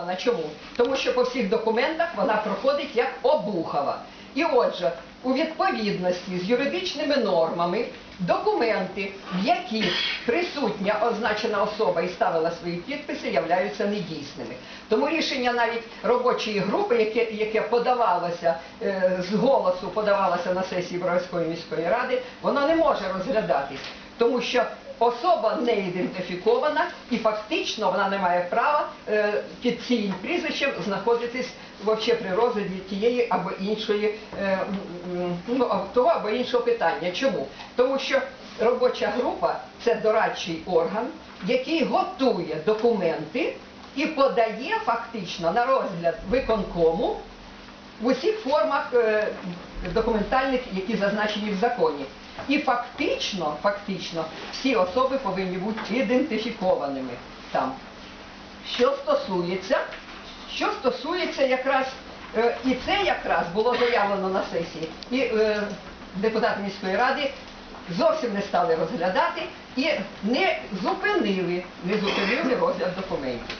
ідентифікована. Чому? Тому що по всіх документах вона проходить як обухова. І отже, у відповідності з юридичними нормами документи, в яких присутня означена особа і ставила свої підписи, являються недійсними. Тому рішення навіть робочої групи, яке, яке подавалося е, з голосу, подавалося на сесії Броварської міської ради, воно не може розглядатись, тому що особа не ідентифікована і фактично вона не має права е, під цим прізвищем знаходитись при розгляді тієї або іншої е, ну, того або іншого питання. Чому? Тому що робоча група це дорадчий орган, який готує документи і подає фактично на розгляд виконкому в усіх формах е, документальних, які зазначені в законі. І фактично, фактично, всі особи повинні бути ідентифікованими там. Що стосується, що стосується якраз, е, і це якраз було заявлено на сесії, і е, депутати міської ради зовсім не стали розглядати і не зупинили, не зупинили розгляд документів.